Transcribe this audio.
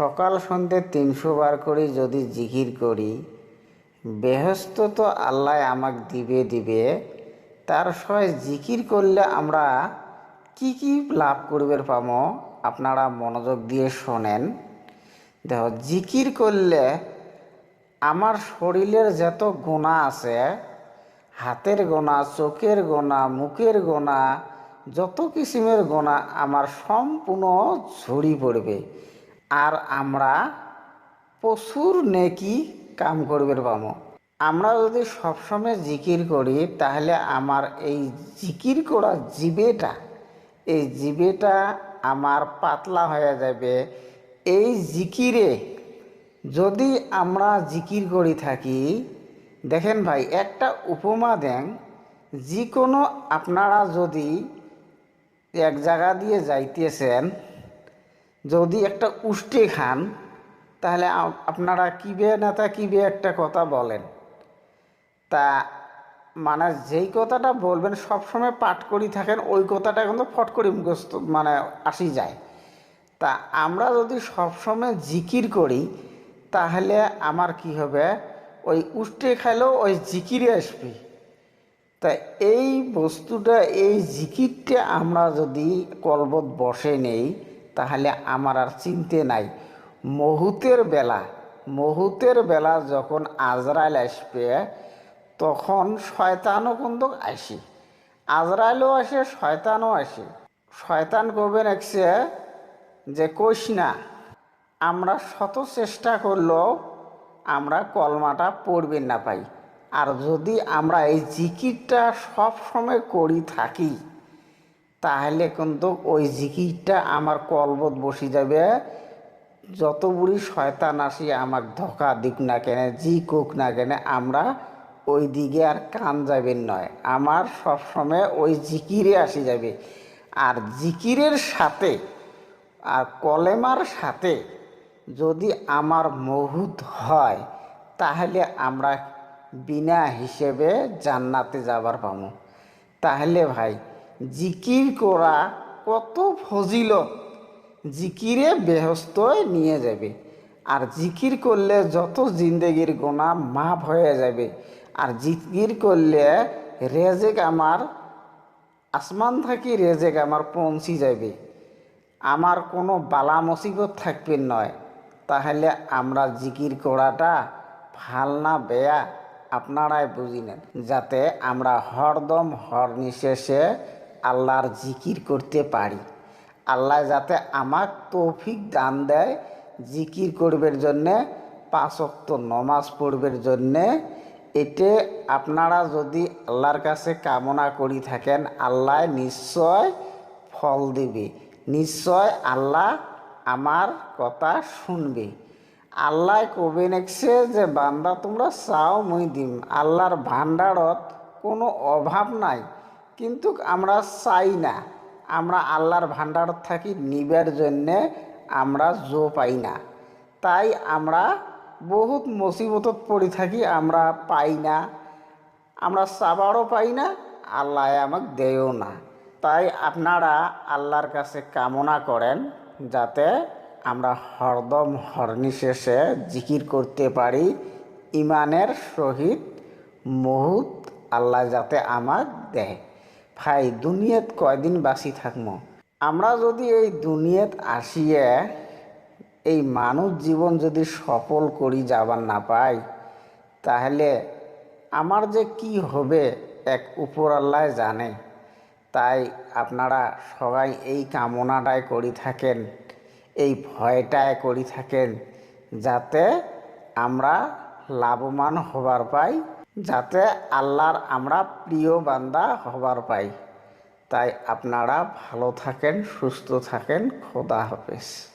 সকাল সন্ধে তিনশো বার করে যদি জিকির করি বেহস্ত তো আল্লাহ আমাক দিবে দিবে। তার সয় জিকির করলে আমরা কি কি লাভ করবে পামো, আপনারা মনোযোগ দিয়ে শোনেন। দেখো, জিকির করলে আমার শরীরের যত গোনা আছে, হাতের গোনা চোখের গোনা মুখের গোনা যত কিসিমের গোনা আমার সম্পূর্ণ ঝরি পড়বে। আর আমরা প্রচুর নেকি কাম করবে পাবো আমরা যদি সবসময় জিকির করি, তাহলে আমার এই জিকির করা জিবেটা, এই জিবেটা আমার পাতলা হয়ে যাবে। এই জিকিরে যদি আমরা জিকির করি থাকি, দেখেন ভাই, একটা উপমা দেন, যে কোনো আপনারা যদি এক জায়গা দিয়ে যাইতেছেন যদি একটা উষ্টে খান, তাহলে আপ- আপনারা কিবে নেতা, কিবে একটা কথা বলেন। তা মানে যেই কথাটা বলবেন, সবসময় পাঠ করি থাকেন, ওই কথাটা কিন্তু ফট করে মুখস্থ মানে আসি যায়। তা আমরা যদি সবসময় জিকির করি, তাহলে আমার কি হবে? ওই উষ্টে খাইলেও ওই জিকিরে আসবে। তা এই বস্তুটা, এই জিকিরটা আমরা যদি কলবত বসে নেই তাহলে আমার আর চিনতে নাই। মহুতের বেলা মহুতের বেলা যখন আজরাইল আসবে, তখন শয়তানও কিন্তু আসে। আজরাইলও আসে, শয়তানও আসে। শয়তান কবে রাখছে যে কইস না, আমরা শত চেষ্টা করলেও আমরা কলমাটা পড়বেন না পাই আর যদি আমরা এই জিকিরটা সব সময় করি থাকি তাহলে কিন্তু ওই জিকিরটা আমার কলবত বসে যাবে। যত বুড়ি শয়তান আসি, আমাক ধোকা দিক না কেনে জি কোক না কেনে, আমরা ওই দিকে আর কান যাবেন নয়। আমার সবসময় ওই জিকিরে আসি যাবে। আর জিকিরের সাথে আর কলেমার সাথে যদি আমার মহুত হয়, তাহলে আমরা বিনা হিসেবে জান্নাতে যাবার পাবো তাহলে ভাই জিকির করা কত ফজিলত? জিকিরে বেহস্তয় নিয়ে যাবে। আর জিকির করলে যত জিন্দগির গোনা মাফ হয়ে যাবে। আর জিকির করলে রেজেক আমার আসমান থাকি রেজেক আমার পৌঁছি যাবে। আমার কোনো বালা মুসিবত থাকবে নয় তাহলে আমরা জিকির করাটা ভালো না বেয়া, আপনারাই বুঝি নেন। যাতে আমরা হরদম হর নিশেষে আল্লাহর জিকির করতে পারি। আল্লাহ যাতে আমাক তৌফিক দান দেয় জিকির করবের জন্যে পাঁচক্ত নমাজ পড়বের জন্যে। এতে আপনারা যদি আল্লাহর কাছে কামনা করি থাকেন, আল্লাহ নিশ্চয় ফল দিবে। নিশ্চয় আল্লাহ আমার কথা শুনবে। আল্লাহ কবে নেকছে যে, বান্দা তোমরা চাও মুই দিম। আল্লাহর ভাণ্ডারত কোনো অভাব নাই। কিন্তু আমরা চাই না। আমরা আল্লাহর ভাণ্ডারত থাকি নিবার জন্যে আমরা জো পাই না। তাই আমরা বহুত মুসিবতত পড়ে থাকি, আমরা পাই না। আমরা সাবারও পাই না, আল্লাহ আমাকে দেয়ও না। তাই আপনারা আল্লাহর কাছে কামনা করেন যাতে আমরা হরদম হরনিশেষে জিকির করতে পারি ইমানের সহিত মহুত আল্লাহ যাতে আমাক দেয়। ভাই, দুনিয়াত কয়দিন বাঁচি থাকব আমরা যদি এই দুনিয়াত আসিয়ে এই মানুষ জীবন যদি সফল করি, যাবার না পাই, তাহলে আমার যে কি হবে এক উপর আল্লাহ জানে। তাই আপনারা সবাই এই কামনাটাই করি থাকেন, এই ভয়টায় করি থাকেন, যাতে আমরা লাভবান হবার পাই যাতে আল্লাহর আমরা প্রিয় বান্দা হবার পাই। তাই আপনারা ভালো থাকেন, সুস্থ থাকেন। খোদা হাফেজ।